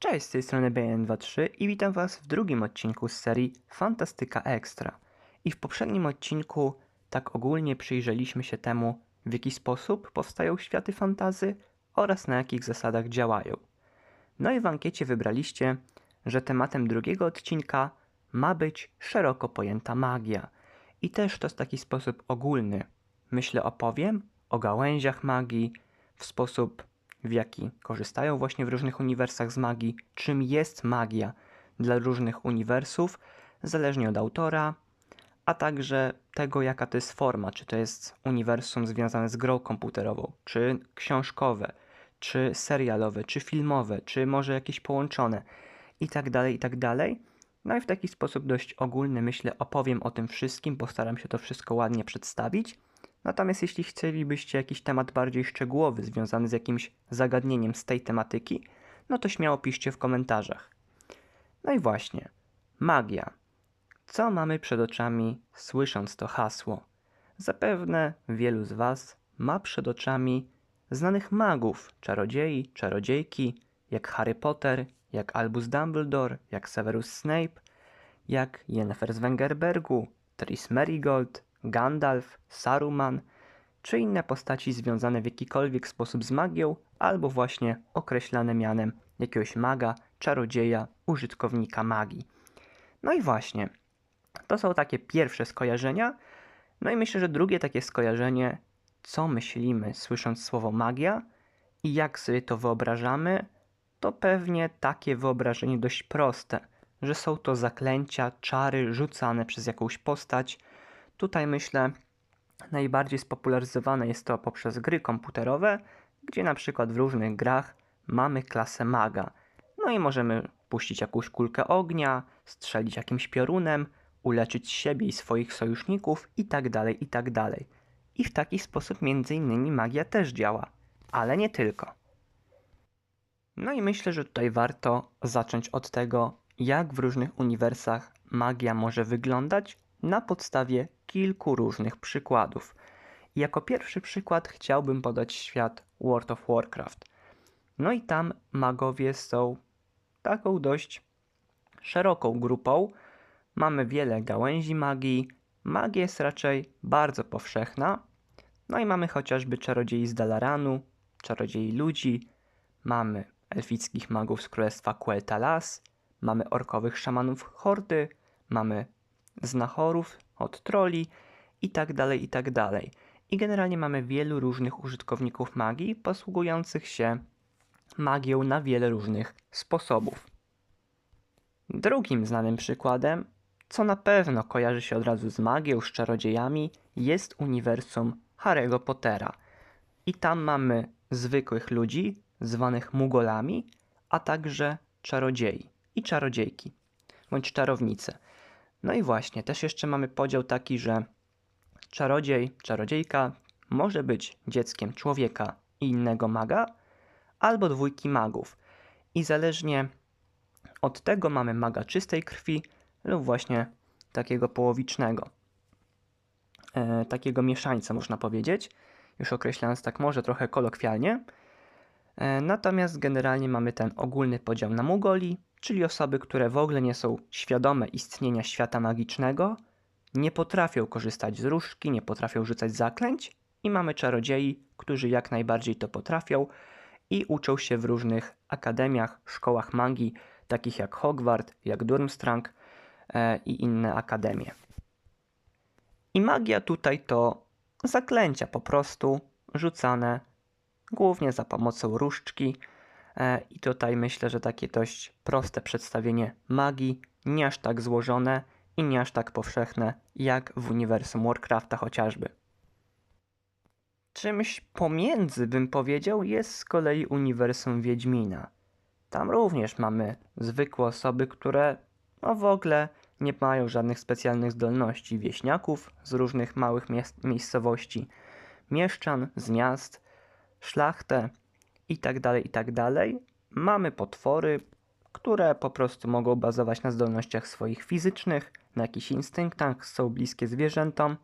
Cześć, z tej strony BN23 i witam Was w drugim odcinku z serii Fantastyka Extra. I w poprzednim odcinku tak ogólnie przyjrzeliśmy się temu, w jaki sposób powstają światy fantazy oraz na jakich zasadach działają. No i w ankiecie wybraliście, że tematem drugiego odcinka ma być szeroko pojęta magia. I też to w taki sposób ogólny. Myślę opowiem o gałęziach magii, w sposób w jaki korzystają właśnie w różnych uniwersach z magii, czym jest magia dla różnych uniwersów, zależnie od autora, a także tego, jaka to jest forma, czy to jest uniwersum związane z grą komputerową, czy książkowe, czy serialowe, czy filmowe, czy może jakieś połączone, i tak dalej, i tak dalej. No i w taki sposób dość ogólny, myślę, opowiem o tym wszystkim, postaram się to wszystko ładnie przedstawić. Natomiast jeśli chcielibyście jakiś temat bardziej szczegółowy, związany z jakimś zagadnieniem z tej tematyki, no to śmiało piszcie w komentarzach. No i właśnie, magia. Co mamy przed oczami, słysząc to hasło? Zapewne wielu z Was ma przed oczami znanych magów, czarodziei, czarodziejki, jak Harry Potter, jak Albus Dumbledore, jak Severus Snape, jak Yennefer z Wengerbergu, Tris Merigold, Gandalf, Saruman czy inne postaci związane w jakikolwiek sposób z magią albo właśnie określane mianem jakiegoś maga, czarodzieja, użytkownika magii. No i właśnie, to są takie pierwsze skojarzenia. No i myślę, że drugie takie skojarzenie, co myślimy słysząc słowo magia i jak sobie to wyobrażamy, to pewnie takie wyobrażenie dość proste, że są to zaklęcia, czary rzucane przez jakąś postać, Tutaj myślę, najbardziej spopularyzowane jest to poprzez gry komputerowe, gdzie na przykład w różnych grach mamy klasę maga. No i możemy puścić jakąś kulkę ognia, strzelić jakimś piorunem, uleczyć siebie i swoich sojuszników itd., tak itd. Tak I w taki sposób innymi magia też działa, ale nie tylko. No i myślę, że tutaj warto zacząć od tego, jak w różnych uniwersach magia może wyglądać na podstawie kilku różnych przykładów. Jako pierwszy przykład chciałbym podać świat World of Warcraft. No i tam magowie są taką dość szeroką grupą. Mamy wiele gałęzi magii. Magia jest raczej bardzo powszechna. No i mamy chociażby czarodziei z Dalaranu, czarodziei ludzi, mamy elfickich magów z królestwa Quel'Thalas, mamy orkowych szamanów Hordy, mamy znachorów, od troli i tak dalej, i tak. I generalnie mamy wielu różnych użytkowników magii posługujących się magią na wiele różnych sposobów. Drugim znanym przykładem, co na pewno kojarzy się od razu z magią, z czarodziejami, jest uniwersum Harry'ego Pottera. I tam mamy zwykłych ludzi, zwanych mugolami, a także czarodziei i czarodziejki, bądź czarownice. No i właśnie, też jeszcze mamy podział taki, że czarodziej, czarodziejka może być dzieckiem człowieka i innego maga, albo dwójki magów. I zależnie od tego mamy maga czystej krwi lub właśnie takiego połowicznego. E, takiego mieszańca można powiedzieć, już określając tak może trochę kolokwialnie. E, natomiast generalnie mamy ten ogólny podział na mugoli, czyli osoby, które w ogóle nie są świadome istnienia świata magicznego, nie potrafią korzystać z różdżki, nie potrafią rzucać zaklęć i mamy czarodziei, którzy jak najbardziej to potrafią i uczą się w różnych akademiach, szkołach magii, takich jak Hogwart, jak Durmstrang e, i inne akademie. I magia tutaj to zaklęcia po prostu rzucane głównie za pomocą różdżki, I tutaj myślę, że takie dość proste przedstawienie magii, nie aż tak złożone i nie aż tak powszechne jak w uniwersum Warcrafta chociażby. Czymś pomiędzy, bym powiedział, jest z kolei uniwersum Wiedźmina. Tam również mamy zwykłe osoby, które no w ogóle nie mają żadnych specjalnych zdolności. Wieśniaków z różnych małych miejscowości, mieszczan z miast, szlachtę, i tak dalej, i tak dalej. Mamy potwory, które po prostu mogą bazować na zdolnościach swoich fizycznych, na jakichś instynktach, są bliskie zwierzętom.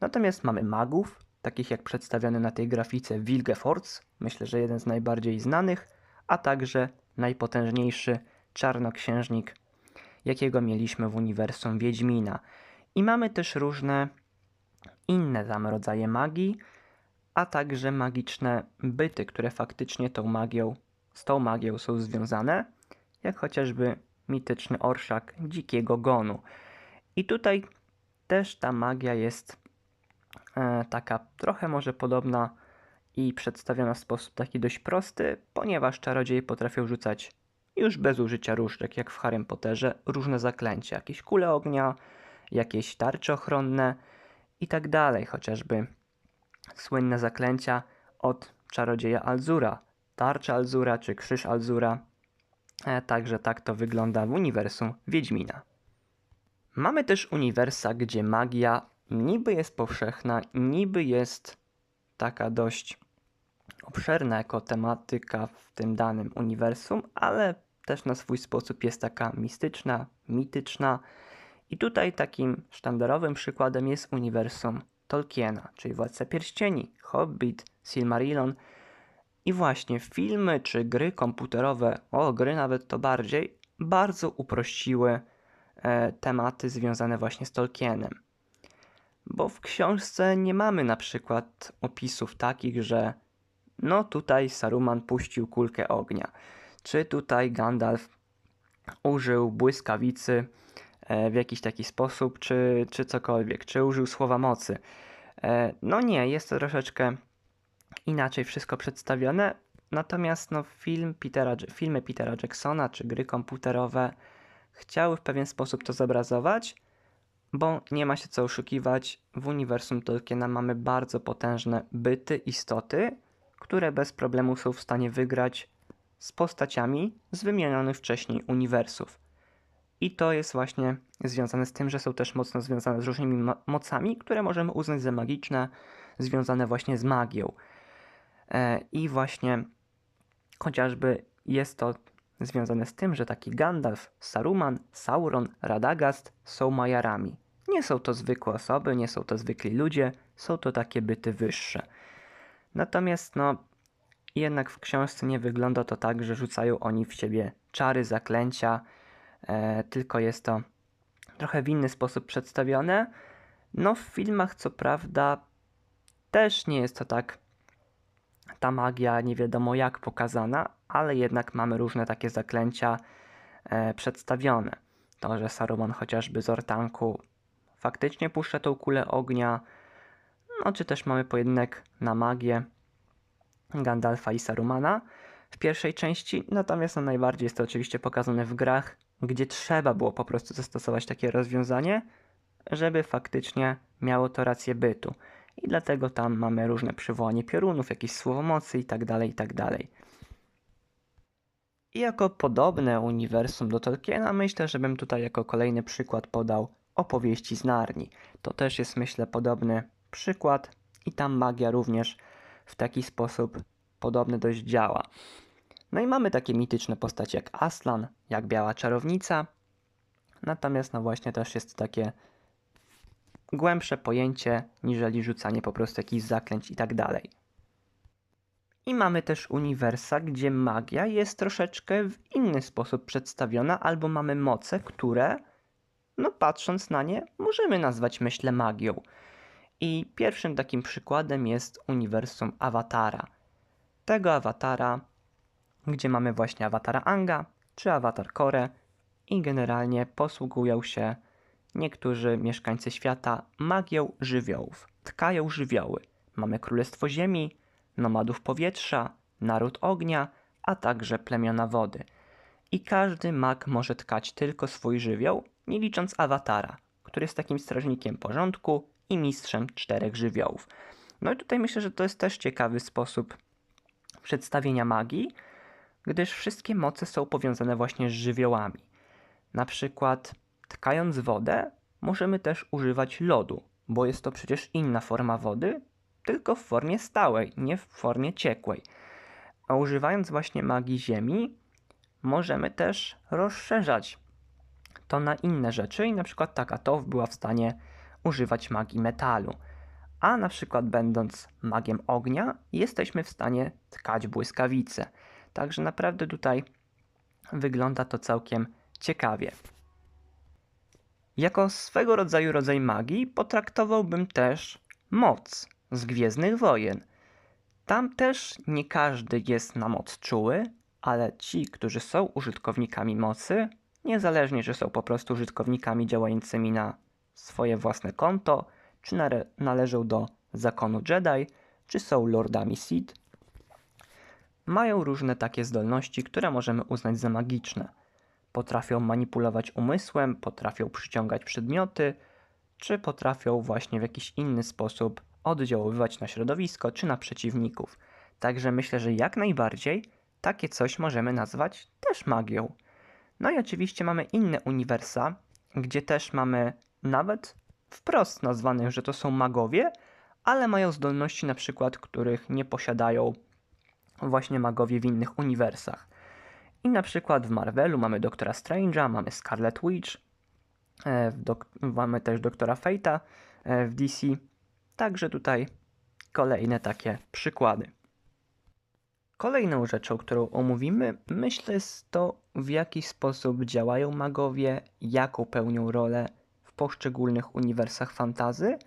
Natomiast mamy magów, takich jak przedstawiony na tej grafice Wilgefortz, myślę, że jeden z najbardziej znanych, a także najpotężniejszy czarnoksiężnik, jakiego mieliśmy w uniwersum Wiedźmina. I mamy też różne inne tam rodzaje magii, a także magiczne byty, które faktycznie tą magią, z tą magią są związane, jak chociażby mityczny orszak dzikiego gonu. I tutaj też ta magia jest e, taka trochę może podobna i przedstawiona w sposób taki dość prosty, ponieważ czarodzieje potrafią rzucać już bez użycia różdżek, jak w Harrym Potterze, różne zaklęcia, jakieś kule ognia, jakieś tarcze ochronne i tak dalej, chociażby słynne zaklęcia od czarodzieja Alzura, tarcza Alzura czy krzyż Alzura. E, także tak to wygląda w uniwersum Wiedźmina. Mamy też uniwersa, gdzie magia niby jest powszechna, niby jest taka dość obszerna jako tematyka w tym danym uniwersum, ale też na swój sposób jest taka mistyczna, mityczna. I tutaj takim sztandarowym przykładem jest uniwersum Tolkiena, czyli Władca Pierścieni, Hobbit, Silmarillion. I właśnie filmy czy gry komputerowe, o gry nawet to bardziej, bardzo uprościły e, tematy związane właśnie z Tolkienem. Bo w książce nie mamy na przykład opisów takich, że no tutaj Saruman puścił kulkę ognia, czy tutaj Gandalf użył błyskawicy w jakiś taki sposób, czy, czy cokolwiek, czy użył słowa mocy. E, no nie, jest to troszeczkę inaczej wszystko przedstawione, natomiast no, film Petera, filmy Petera Jacksona czy gry komputerowe chciały w pewien sposób to zobrazować, bo nie ma się co oszukiwać, w uniwersum Tolkiena mamy bardzo potężne byty, istoty, które bez problemu są w stanie wygrać z postaciami z wymienionych wcześniej uniwersów. I to jest właśnie związane z tym, że są też mocno związane z różnymi mocami, które możemy uznać za magiczne, związane właśnie z magią. E, I właśnie chociażby jest to związane z tym, że taki Gandalf, Saruman, Sauron, Radagast są majarami. Nie są to zwykłe osoby, nie są to zwykli ludzie, są to takie byty wyższe. Natomiast no, jednak w książce nie wygląda to tak, że rzucają oni w siebie czary, zaklęcia, tylko jest to trochę w inny sposób przedstawione. No w filmach co prawda też nie jest to tak ta magia nie wiadomo jak pokazana, ale jednak mamy różne takie zaklęcia e, przedstawione. To, że Saruman chociażby z Ortanku faktycznie puszcza tą kulę ognia, no czy też mamy pojedynek na magię Gandalfa i Sarumana w pierwszej części, natomiast no najbardziej jest to oczywiście pokazane w grach, gdzie trzeba było po prostu zastosować takie rozwiązanie, żeby faktycznie miało to rację bytu. I dlatego tam mamy różne przywołanie piorunów, jakieś słowo mocy itd., tak itd. Tak I jako podobne uniwersum do Tolkiena myślę, żebym tutaj jako kolejny przykład podał opowieści z Narni. To też jest myślę podobny przykład i tam magia również w taki sposób podobny dość działa. No i mamy takie mityczne postacie jak Aslan, jak Biała Czarownica. Natomiast no właśnie też jest takie głębsze pojęcie, niżeli rzucanie po prostu jakichś zaklęć i tak dalej. I mamy też uniwersa, gdzie magia jest troszeczkę w inny sposób przedstawiona, albo mamy moce, które, no patrząc na nie, możemy nazwać myślę magią. I pierwszym takim przykładem jest uniwersum Awatara. Tego awatara, gdzie mamy właśnie awatara Anga czy awatar Kore i generalnie posługują się niektórzy mieszkańcy świata magią żywiołów. Tkają żywioły. Mamy Królestwo Ziemi, nomadów powietrza, naród ognia, a także plemiona wody. I każdy mag może tkać tylko swój żywioł, nie licząc awatara, który jest takim strażnikiem porządku i mistrzem czterech żywiołów. No i tutaj myślę, że to jest też ciekawy sposób przedstawienia magii, gdyż wszystkie moce są powiązane właśnie z żywiołami. Na przykład tkając wodę, możemy też używać lodu, bo jest to przecież inna forma wody, tylko w formie stałej, nie w formie ciekłej. A używając właśnie magii ziemi, możemy też rozszerzać to na inne rzeczy i na przykład taka to była w stanie używać magii metalu. A na przykład będąc magiem ognia, jesteśmy w stanie tkać błyskawice. Także naprawdę tutaj wygląda to całkiem ciekawie. Jako swego rodzaju rodzaj magii potraktowałbym też moc z Gwiezdnych Wojen. Tam też nie każdy jest na moc czuły, ale ci, którzy są użytkownikami mocy, niezależnie czy są po prostu użytkownikami działającymi na swoje własne konto, czy nale- należą do zakonu Jedi, czy są lordami Sith, mają różne takie zdolności, które możemy uznać za magiczne. Potrafią manipulować umysłem, potrafią przyciągać przedmioty, czy potrafią właśnie w jakiś inny sposób oddziaływać na środowisko czy na przeciwników. Także myślę, że jak najbardziej takie coś możemy nazwać też magią. No i oczywiście mamy inne uniwersa, gdzie też mamy nawet wprost nazwanych, że to są magowie, ale mają zdolności na przykład, których nie posiadają właśnie magowie w innych uniwersach. I na przykład w Marvelu mamy Doktora Strange'a, mamy Scarlet Witch, e, mamy też Doktora Fate'a e, w DC. Także tutaj kolejne takie przykłady. Kolejną rzeczą, którą omówimy, myślę, jest to, w jaki sposób działają magowie, jaką pełnią rolę w poszczególnych uniwersach fantazy.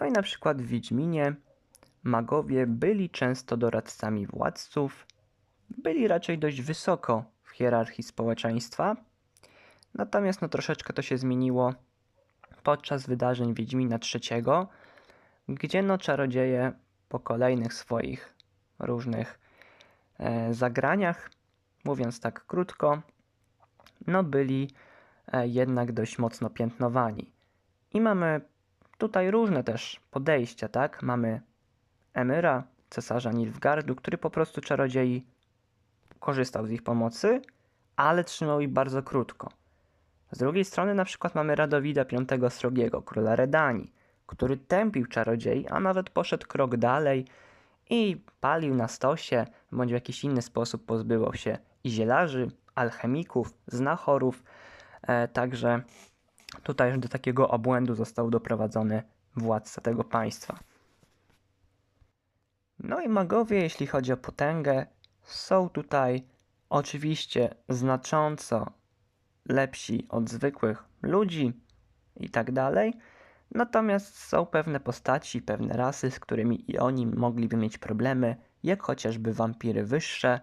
No i na przykład w Wiedźminie magowie byli często doradcami władców, byli raczej dość wysoko w hierarchii społeczeństwa. Natomiast no troszeczkę to się zmieniło podczas wydarzeń Wiedźmina III, gdzie no czarodzieje po kolejnych swoich różnych e, zagraniach, mówiąc tak krótko, no byli e, jednak dość mocno piętnowani. I mamy tutaj różne też podejścia, tak? Mamy Emyra, cesarza Nilfgaardu, który po prostu czarodziei korzystał z ich pomocy, ale trzymał ich bardzo krótko. Z drugiej strony na przykład mamy Radowida V Srogiego, króla Redanii, który tępił czarodziei, a nawet poszedł krok dalej i palił na stosie, bądź w jakiś inny sposób pozbywał się i zielarzy, alchemików, znachorów. E, także tutaj już do takiego obłędu został doprowadzony władca tego państwa. No i magowie, jeśli chodzi o potęgę, są tutaj oczywiście znacząco lepsi od zwykłych ludzi i tak dalej. Natomiast są pewne postaci, pewne rasy, z którymi i oni mogliby mieć problemy, jak chociażby wampiry wyższe,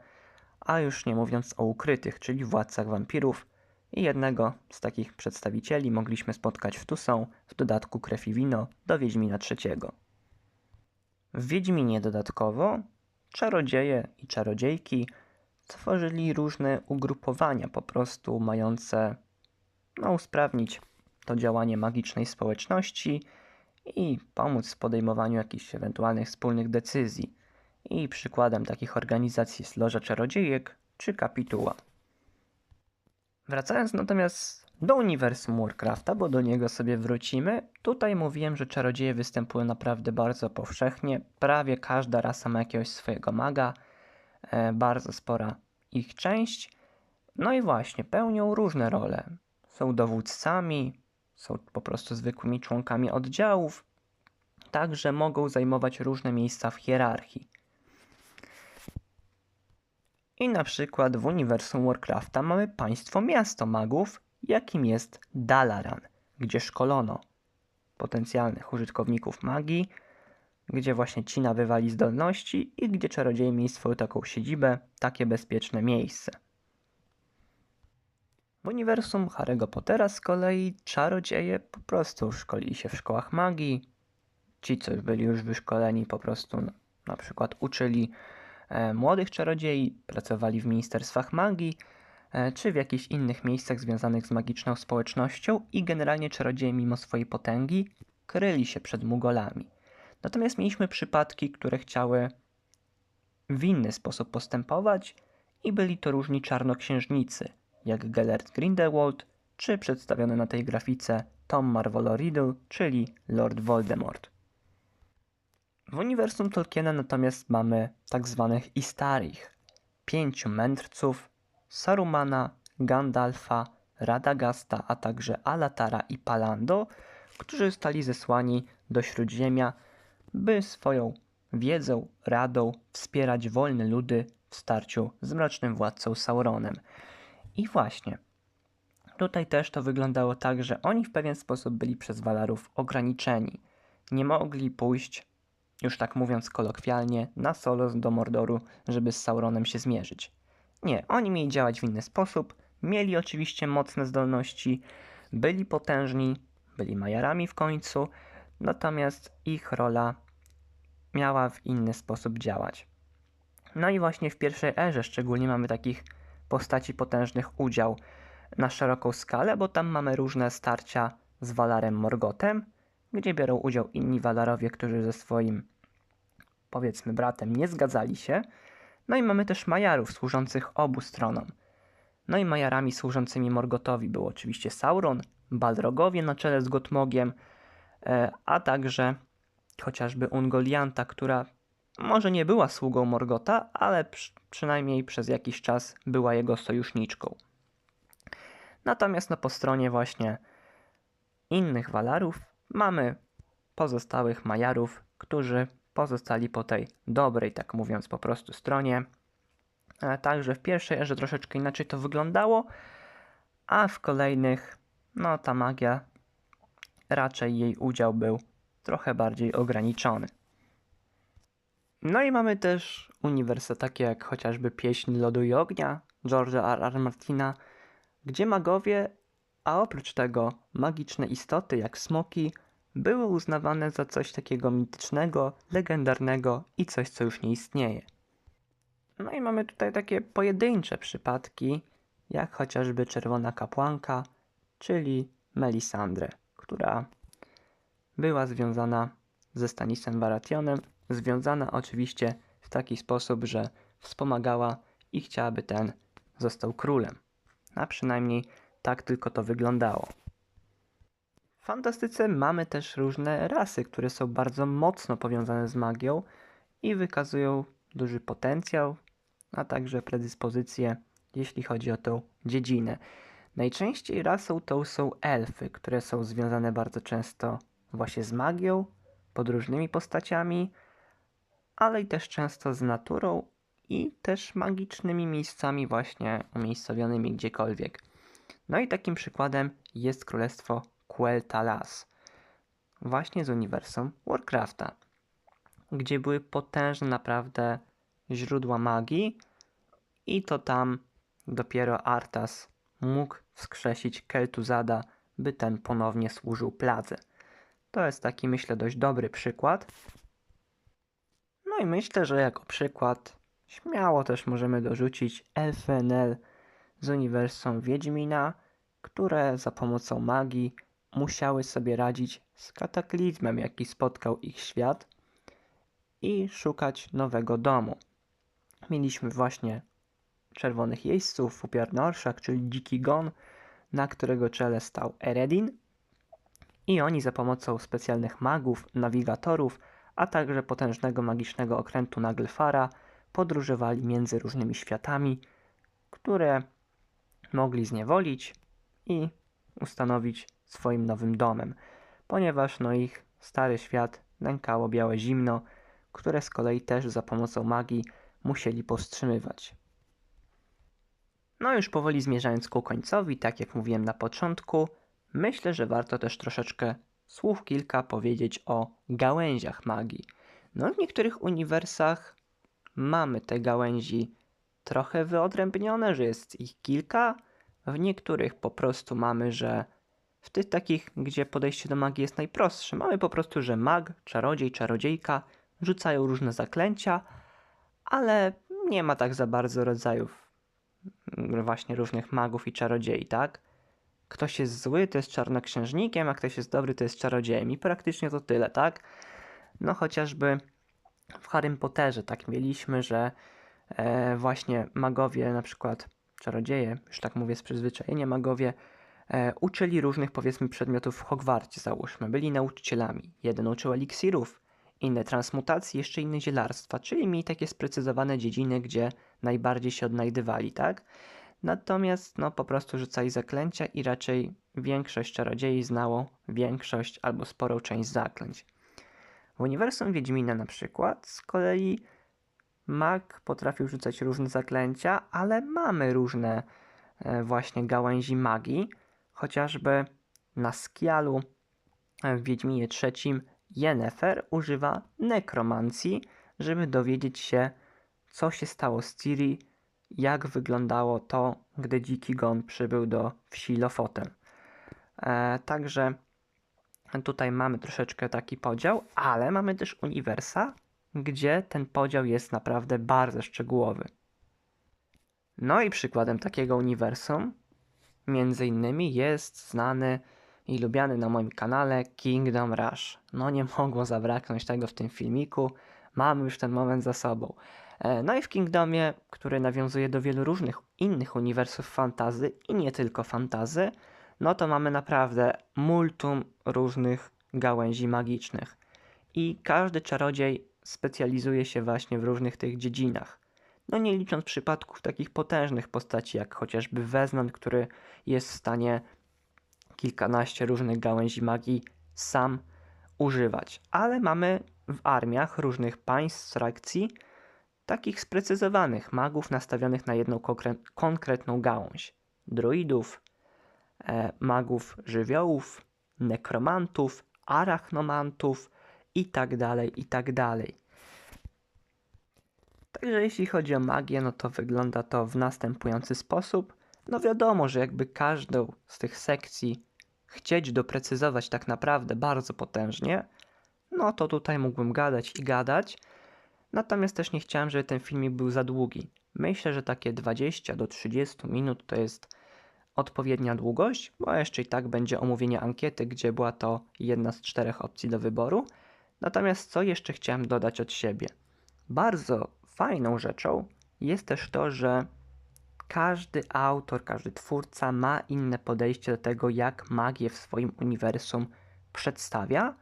a już nie mówiąc o ukrytych, czyli władcach wampirów. I jednego z takich przedstawicieli mogliśmy spotkać w Tusą, w dodatku Krew i Wino do Wiedźmina III. W Wiedźminie dodatkowo czarodzieje i czarodziejki tworzyli różne ugrupowania po prostu mające no, usprawnić to działanie magicznej społeczności i pomóc w podejmowaniu jakichś ewentualnych wspólnych decyzji. I przykładem takich organizacji jest Loża Czarodziejek czy Kapituła. Wracając natomiast do uniwersum Warcrafta, bo do niego sobie wrócimy, tutaj mówiłem, że czarodzieje występują naprawdę bardzo powszechnie. Prawie każda rasa ma jakiegoś swojego maga, e, bardzo spora ich część. No i właśnie, pełnią różne role. Są dowódcami, są po prostu zwykłymi członkami oddziałów, także mogą zajmować różne miejsca w hierarchii. I na przykład w uniwersum Warcrafta mamy państwo miasto magów, jakim jest Dalaran, gdzie szkolono potencjalnych użytkowników magii, gdzie właśnie ci nabywali zdolności i gdzie czarodzieje mieli swoją taką siedzibę, takie bezpieczne miejsce. W uniwersum Harry'ego Pottera z kolei czarodzieje po prostu szkolili się w szkołach magii. Ci, co byli już wyszkoleni, po prostu na, przykład uczyli e, młodych czarodziei, pracowali w ministerstwach magii, czy w jakichś innych miejscach związanych z magiczną społecznością i generalnie czarodzieje mimo swojej potęgi kryli się przed Mugolami. Natomiast mieliśmy przypadki, które chciały w inny sposób postępować i byli to różni czarnoksiężnicy, jak Gellert Grindelwald, czy przedstawiony na tej grafice Tom Marvolo Riddle, czyli Lord Voldemort. W uniwersum Tolkiena natomiast mamy tak zwanych Istarich, pięciu mędrców, Sarumana, Gandalfa, Radagasta, a także Alatara i Palando, którzy zostali zesłani do Śródziemia, by swoją wiedzą, radą wspierać wolne ludy w starciu z mrocznym władcą Sauronem. I właśnie, tutaj też to wyglądało tak, że oni w pewien sposób byli przez Walarów ograniczeni. Nie mogli pójść, już tak mówiąc kolokwialnie, na solo do Mordoru, żeby z Sauronem się zmierzyć. Nie, oni mieli działać w inny sposób, mieli oczywiście mocne zdolności, byli potężni, byli majarami w końcu, natomiast ich rola miała w inny sposób działać. No i właśnie w pierwszej erze szczególnie mamy takich postaci potężnych udział na szeroką skalę, bo tam mamy różne starcia z Walarem Morgotem, gdzie biorą udział inni Walarowie, którzy ze swoim powiedzmy bratem nie zgadzali się. No i mamy też Majarów służących obu stronom. No i Majarami służącymi Morgotowi był oczywiście Sauron, Balrogowie na czele z Gotmogiem, e, a także chociażby Ungolianta, która może nie była sługą Morgota, ale przy, przynajmniej przez jakiś czas była jego sojuszniczką. Natomiast no, po stronie właśnie innych Walarów mamy pozostałych Majarów, którzy pozostali po tej dobrej, tak mówiąc po prostu stronie. E, także w pierwszej erze troszeczkę inaczej to wyglądało, a w kolejnych, no ta magia, raczej jej udział był trochę bardziej ograniczony. No i mamy też uniwersy takie jak chociażby Pieśń Lodu i Ognia George'a R. R. Martina, gdzie magowie, a oprócz tego magiczne istoty jak smoki, były uznawane za coś takiego mitycznego, legendarnego i coś, co już nie istnieje. No i mamy tutaj takie pojedyncze przypadki, jak chociażby Czerwona Kapłanka, czyli Melisandrę, która była związana ze Stanisem Barationem, związana oczywiście w taki sposób, że wspomagała i chciałaby ten został królem. A przynajmniej tak tylko to wyglądało. W fantastyce mamy też różne rasy, które są bardzo mocno powiązane z magią i wykazują duży potencjał, a także predyspozycje, jeśli chodzi o tą dziedzinę. Najczęściej rasą tą są elfy, które są związane bardzo często właśnie z magią, podróżnymi postaciami, ale i też często z naturą i też magicznymi miejscami właśnie umiejscowionymi gdziekolwiek. No i takim przykładem jest królestwo Quel'Thalas, właśnie z uniwersum Warcrafta, gdzie były potężne naprawdę źródła magii i to tam dopiero Artas mógł wskrzesić Keltuzada, by ten ponownie służył pladze. To jest taki, myślę, dość dobry przykład. No i myślę, że jako przykład śmiało też możemy dorzucić FNL z uniwersum Wiedźmina, które za pomocą magii musiały sobie radzić z kataklizmem, jaki spotkał ich świat i szukać nowego domu. Mieliśmy właśnie czerwonych jeźdźców, upiorny orszak, czyli dziki gon, na którego czele stał Eredin i oni za pomocą specjalnych magów, nawigatorów, a także potężnego magicznego okrętu Naglfara podróżowali między różnymi światami, które mogli zniewolić i ustanowić swoim nowym domem, ponieważ no ich stary świat nękało białe zimno, które z kolei też za pomocą magii musieli powstrzymywać. No już powoli zmierzając ku końcowi, tak jak mówiłem na początku, myślę, że warto też troszeczkę słów kilka powiedzieć o gałęziach magii. No w niektórych uniwersach mamy te gałęzi trochę wyodrębnione, że jest ich kilka, w niektórych po prostu mamy, że w tych takich, gdzie podejście do magii jest najprostsze, mamy po prostu, że mag, czarodziej, czarodziejka rzucają różne zaklęcia, ale nie ma tak za bardzo rodzajów mm, właśnie różnych magów i czarodziei, tak? Ktoś jest zły, to jest czarnoksiężnikiem, a ktoś jest dobry, to jest czarodziejem. I praktycznie to tyle, tak? No chociażby w Harrym Potterze tak mieliśmy, że e, właśnie magowie, na przykład czarodzieje, już tak mówię z przyzwyczajenia, magowie uczyli różnych powiedzmy przedmiotów w Hogwarcie, załóżmy. Byli nauczycielami. Jeden uczył eliksirów, inne transmutacji, jeszcze inne zielarstwa, czyli mieli takie sprecyzowane dziedziny, gdzie najbardziej się odnajdywali, tak? Natomiast no po prostu rzucali zaklęcia i raczej większość czarodziei znało większość albo sporą część zaklęć. W uniwersum Wiedźmina na przykład z kolei mag potrafił rzucać różne zaklęcia, ale mamy różne e, właśnie gałęzi magii, chociażby na Skialu w Wiedźminie III Yennefer używa nekromancji, żeby dowiedzieć się, co się stało z Ciri, jak wyglądało to, gdy dziki gon przybył do wsi Lofoten. E, także tutaj mamy troszeczkę taki podział, ale mamy też uniwersa, gdzie ten podział jest naprawdę bardzo szczegółowy. No i przykładem takiego uniwersum między innymi jest znany i lubiany na moim kanale Kingdom Rush. No nie mogło zabraknąć tego w tym filmiku. Mamy już ten moment za sobą. E, no i w Kingdomie, który nawiązuje do wielu różnych innych uniwersów fantazy i nie tylko fantazy, no to mamy naprawdę multum różnych gałęzi magicznych. I każdy czarodziej specjalizuje się właśnie w różnych tych dziedzinach. No nie licząc przypadków takich potężnych postaci, jak chociażby Weznan, który jest w stanie kilkanaście różnych gałęzi magii sam używać. Ale mamy w armiach różnych państw, frakcji, takich sprecyzowanych magów nastawionych na jedną konkretną gałąź. Druidów, e, magów żywiołów, nekromantów, arachnomantów i tak dalej, i tak dalej. Także jeśli chodzi o magię, no to wygląda to w następujący sposób. No wiadomo, że jakby każdą z tych sekcji chcieć doprecyzować tak naprawdę bardzo potężnie, no to tutaj mógłbym gadać i gadać. Natomiast też nie chciałem, żeby ten filmik był za długi. Myślę, że takie 20 do 30 minut to jest odpowiednia długość, bo jeszcze i tak będzie omówienie ankiety, gdzie była to jedna z czterech opcji do wyboru. Natomiast co jeszcze chciałem dodać od siebie? Bardzo fajną rzeczą jest też to, że każdy autor, każdy twórca ma inne podejście do tego, jak magię w swoim uniwersum przedstawia.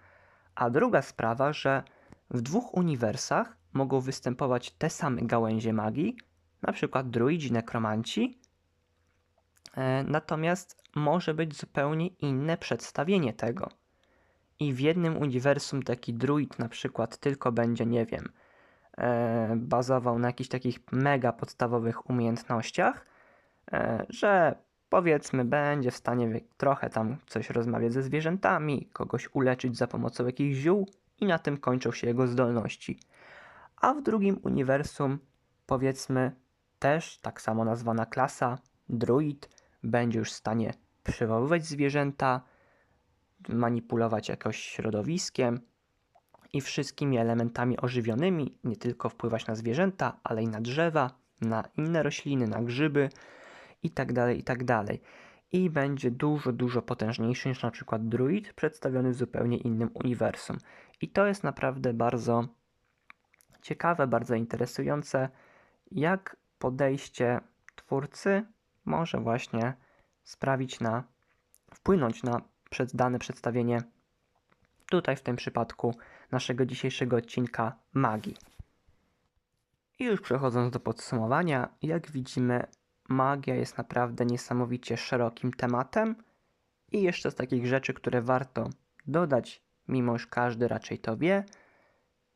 A druga sprawa, że w dwóch uniwersach mogą występować te same gałęzie magii, na przykład druidzi, nekromanci, e, natomiast może być zupełnie inne przedstawienie tego. I w jednym uniwersum taki druid na przykład tylko będzie, nie wiem, bazował na jakichś takich mega podstawowych umiejętnościach, e, że powiedzmy będzie w stanie trochę tam coś rozmawiać ze zwierzętami, kogoś uleczyć za pomocą jakichś ziół i na tym kończą się jego zdolności. A w drugim uniwersum powiedzmy też tak samo nazwana klasa, druid, będzie już w stanie przywoływać zwierzęta, manipulować jakoś środowiskiem, i wszystkimi elementami ożywionymi, nie tylko wpływać na zwierzęta, ale i na drzewa, na inne rośliny, na grzyby itd., tak itd. Tak I będzie dużo, dużo potężniejszy niż na przykład druid przedstawiony w zupełnie innym uniwersum. I to jest naprawdę bardzo ciekawe, bardzo interesujące, jak podejście twórcy może właśnie sprawić na, wpłynąć na dane przedstawienie tutaj w tym przypadku naszego dzisiejszego odcinka magii. I już przechodząc do podsumowania, jak widzimy, magia jest naprawdę niesamowicie szerokim tematem i jeszcze z takich rzeczy, które warto dodać, mimo że każdy raczej to wie,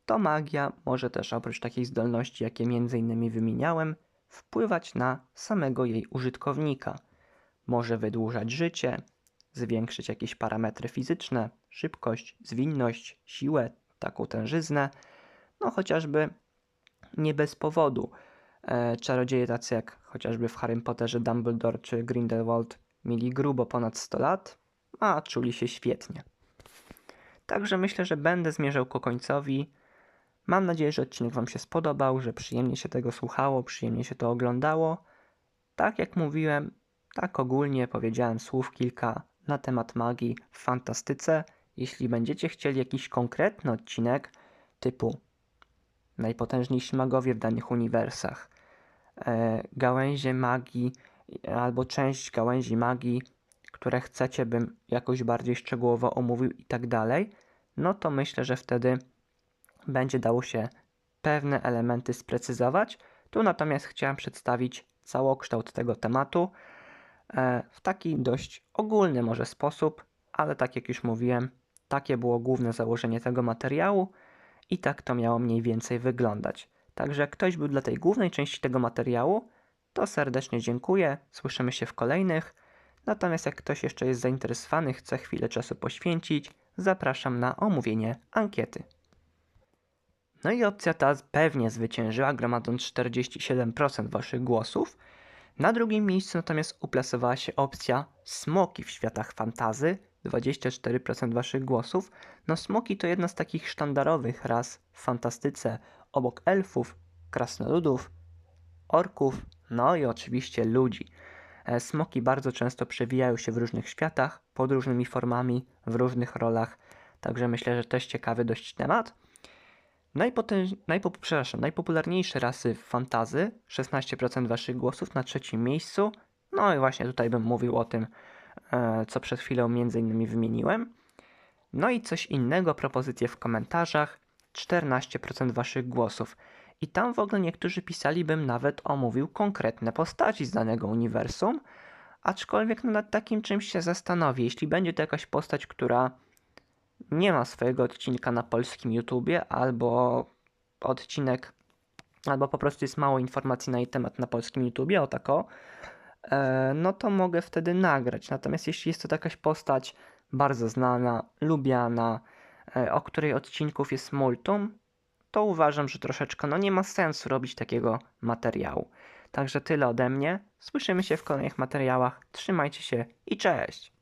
to magia może też oprócz takich zdolności, jakie między innymi wymieniałem, wpływać na samego jej użytkownika. Może wydłużać życie, zwiększyć jakieś parametry fizyczne, szybkość, zwinność, siłę, taką tężyznę, no chociażby nie bez powodu. E, czarodzieje tacy jak chociażby w Harry Potterze Dumbledore czy Grindelwald mieli grubo ponad 100 lat, a czuli się świetnie. Także myślę, że będę zmierzał ku końcowi. Mam nadzieję, że odcinek Wam się spodobał, że przyjemnie się tego słuchało, przyjemnie się to oglądało. Tak jak mówiłem, tak ogólnie powiedziałem słów kilka na temat magii w fantastyce. Jeśli będziecie chcieli jakiś konkretny odcinek typu najpotężniejsi magowie w danych uniwersach, e, gałęzie magii albo część gałęzi magii, które chcecie, bym jakoś bardziej szczegółowo omówił i tak dalej, no to myślę, że wtedy będzie dało się pewne elementy sprecyzować. Tu natomiast chciałem przedstawić całokształt tego tematu e, w taki dość ogólny może sposób, ale tak jak już mówiłem, takie było główne założenie tego materiału i tak to miało mniej więcej wyglądać. Także jak ktoś był dla tej głównej części tego materiału, to serdecznie dziękuję. Słyszymy się w kolejnych. Natomiast jak ktoś jeszcze jest zainteresowany, chce chwilę czasu poświęcić, zapraszam na omówienie ankiety. No i opcja ta pewnie zwyciężyła, gromadząc 47% waszych głosów. Na drugim miejscu natomiast uplasowała się opcja Smoki w światach fantazy, 24% waszych głosów. No smoki to jedna z takich sztandarowych ras w fantastyce, obok elfów, krasnoludów, orków, no i oczywiście ludzi. E, Smoki bardzo często przewijają się w różnych światach, pod różnymi formami, w różnych rolach, także myślę, że też ciekawy dość temat. Najpotęż... Przepraszam, najpopularniejsze rasy w fantazy, 16% waszych głosów na trzecim miejscu. No i właśnie tutaj bym mówił o tym, co przed chwilą między innymi wymieniłem. No i coś innego, propozycje w komentarzach, 14% waszych głosów. I tam w ogóle niektórzy pisali, bym nawet omówił konkretne postaci z danego uniwersum, aczkolwiek no, nad takim czymś się zastanowię. Jeśli będzie to jakaś postać, która nie ma swojego odcinka na polskim YouTubie, albo odcinek, albo po prostu jest mało informacji na jej temat na polskim YouTubie, o tako, e, no to mogę wtedy nagrać. Natomiast jeśli jest to jakaś postać bardzo znana, lubiana, e, o której odcinków jest multum, to uważam, że troszeczkę no nie ma sensu robić takiego materiału. Także tyle ode mnie. Słyszymy się w kolejnych materiałach. Trzymajcie się i cześć!